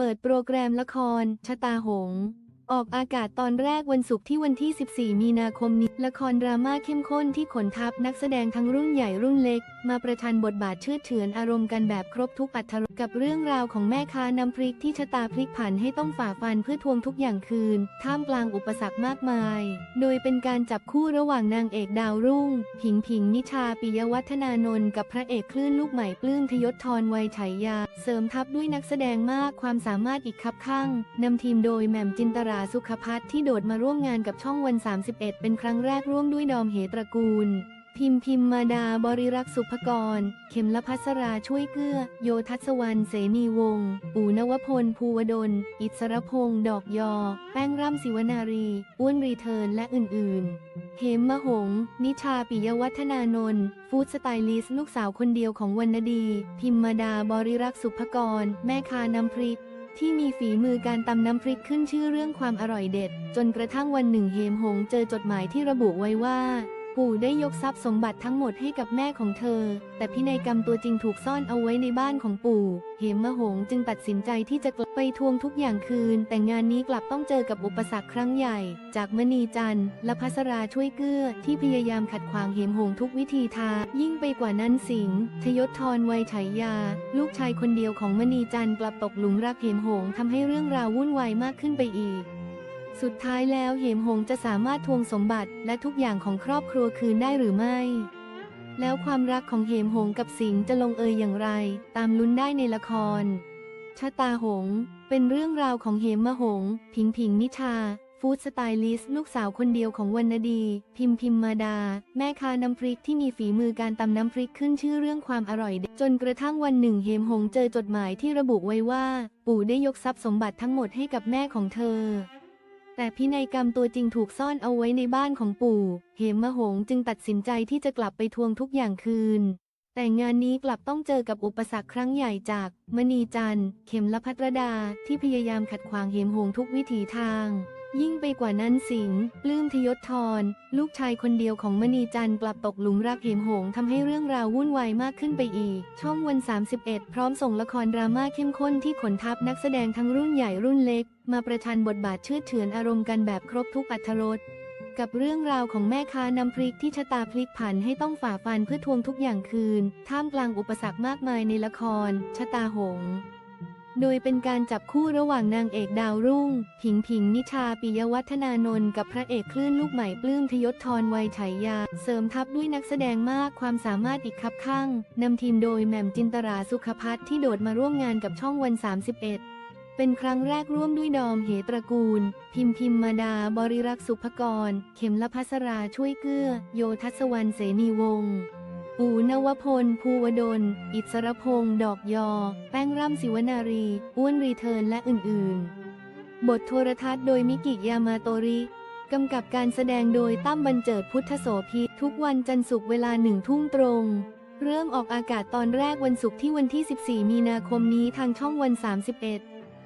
เปิดโปรแกรมละคร ชะตาหง ออกอากาศตอนแรกวันศุกร์ที่วันที่ 14 มีนาคมนี้ ละครดราม่าเข้มข้นที่ขนทัพนักแสดงทั้งรุ่นใหญ่รุ่นเล็ก มาประชันบทบาทเชื่อเฉือนอารมณ์กันแบบครบทุกอัตรกับเรื่องราวของแม่ค้าน้ำพริกที่ชะตาพลิกผันให้ต้องฝ่าฟันเพื่อทวงทุกอย่างคืน ท่ามกลางอุปสรรคมากมาย โดยเป็นการจับคู่ระหว่างนางเอกดาวรุ่ง ผิงผิงนิชาปิยวัฒนานนท์กับพระเอกคลื่นลูกใหม่ปลื้มทยศทรวัยฉายา เสริมทัพด้วยนักแสดงมากความสามารถอีกคับข้างนำทีมโดยแหม่มจินตราสุขพัฒน์ที่โดดมาร่วมงานกับช่องวัน 31 เป็นครั้งแรกร่วมด้วยดอมเหตระกูล พิมพิมมาดาบริรักษ์สุภกร เข็มละพัสราช่วยเกื้อ โยทัศวรรณเสนีวงศ์อูนวพล ภูวดล อิสรพงศ์ดอกยอ แป้งร่ำศิวนารี อ้วนรีเทิร์นและอื่น ๆ เหมมะหง นิชาปิยวัฒนานนท์ฟู้ดสไตลิสต์ลูกสาวคนเดียวของวรรณดี พิมมาดาบริรักษ์สุภกร แม่คาน้ำพริก ที่มีฝีมือการตำน้ำพริกขึ้นชื่อเรื่องความอร่อยเด็ด จนกระทั่งวันหนึ่งเฮมหงเจอจดหมายที่ระบุไว้ว่า ปู่ได้ยกทรัพย์สมบัติทั้งหมดให้กับแม่ของเธอ แต่พินัยกรรมตัวจริงถูกซ่อนเอาไว้ในบ้านของปู่ เหมมหงจึงตัดสินใจที่จะกลับไปทวงทุกอย่างคืน แต่งานนี้กลับต้องเจอกับอุปสรรคครั้งใหญ่ จากมณีจันทร์และพัสราช่วยเกื้อ ที่พยายามขัดขวางเหมหงทุกวิธีทาง ยิ่งไปกว่านั้นสิงห์ทยศทรวัยฉายา ลูกชายคนเดียวของมณีจันทร์กลับตกหลุมรักเหมหงทำให้เรื่องราววุ่นวายมากขึ้นไปอีก สุดท้ายแล้วเหมหงจะสามารถทวงสมบัติและทุกอย่างของครอบครัวคืนได้หรือไม่ แล้วความรักของเหมหงกับสิงห์จะลงเอยอย่างไร ตามลุ้นได้ในละคร ชะตาหง เป็นเรื่องราวของเหมมะหงผิงผิงนิชา ฟู้ดสไตลิสต์ลูกสาวคนเดียวของวรรณดี พิมพิมมาดา แม่ค้าน้ำพริกที่มีฝีมือการตำน้ำพริกขึ้นชื่อเรื่องความอร่อย จนกระทั่งวันหนึ่งเหมหงเจอจดหมายที่ระบุไว้ว่า ปู่ได้ยกทรัพย์สมบัติทั้งหมดให้กับแม่ของเธอ แต่พินัยกรรมตัวจริงถูกซ่อนเอาไว้ในบ้านของปู่ เหมมหงจึงตัดสินใจที่จะกลับไปทวงทุกอย่างคืน แต่งานนี้กลับต้องเจอกับอุปสรรคครั้งใหญ่จาก มณีจันทร์ เข็มละพัตรดาที่พยายามขัดขวางเหมหงทุกวิถีทาง ยิ่งไปกว่านั้นสิงปลื้มทยศทร ลูกชายคนเดียวของมณีจันทร์กลับตกหลุมรักเหมหงทำให้เรื่องราววุ่นวายมากขึ้นไปอีก ช่องวัน 31 พร้อมส่งละครดราม่าเข้มข้นที่ขนทัพนักแสดงทั้งรุ่นใหญ่รุ่นเล็ก มาประชันบทบาทเชื่อเฉือนอารมณ์กันแบบครบทุกอัธรสกับเรื่องราวของแม่ค้าน้ำพริกที่ชะตาพลิกผันให้ต้องฝ่าฟันเพื่อทวงทุกอย่างคืน ท่ามกลางอุปสรรคมากมายในละคร ชะตาหง โดยเป็นการจับคู่ระหว่างนางเอกดาวรุ่ง ผิงผิงนิชาปิยวัฒนานนท์กับพระเอกคลื่นลูกใหม่ปลื้มทยศทรวัยฉายา เสริมทัพด้วยนักแสดงมากความสามารถอีกคับข้างนำทีมโดยแหม่มจินตราสุขพัฒน์ที่โดดมาร่วมงานกับช่องวัน 31เป็นครั้งแรกร่วมด้วยดอมเหตระกูล พิมพิมมาดา บริรักษ์สุภกร เข็มละพัสราช่วยเกื้อ โยทัศวรรณเสนีวงศ์ อูนวพล ภูวดล อิสรพงศ์ดอกยอ แป้งร่ำศิวนารี อ้วนรีเทิร์นและอื่นๆ บทโทรทัศน์โดยมิกิยามาโตริ กำกับการแสดงโดยตั้มบรรเจิดพุทธโสภิตทุกวันจันทร์ศุกร์เวลาหนึ่งทุ่มตรง เริ่มออกอากาศตอนแรกวันศุกร์ที่วันที่ 14 มีนาคมนี้ทางช่องวัน 31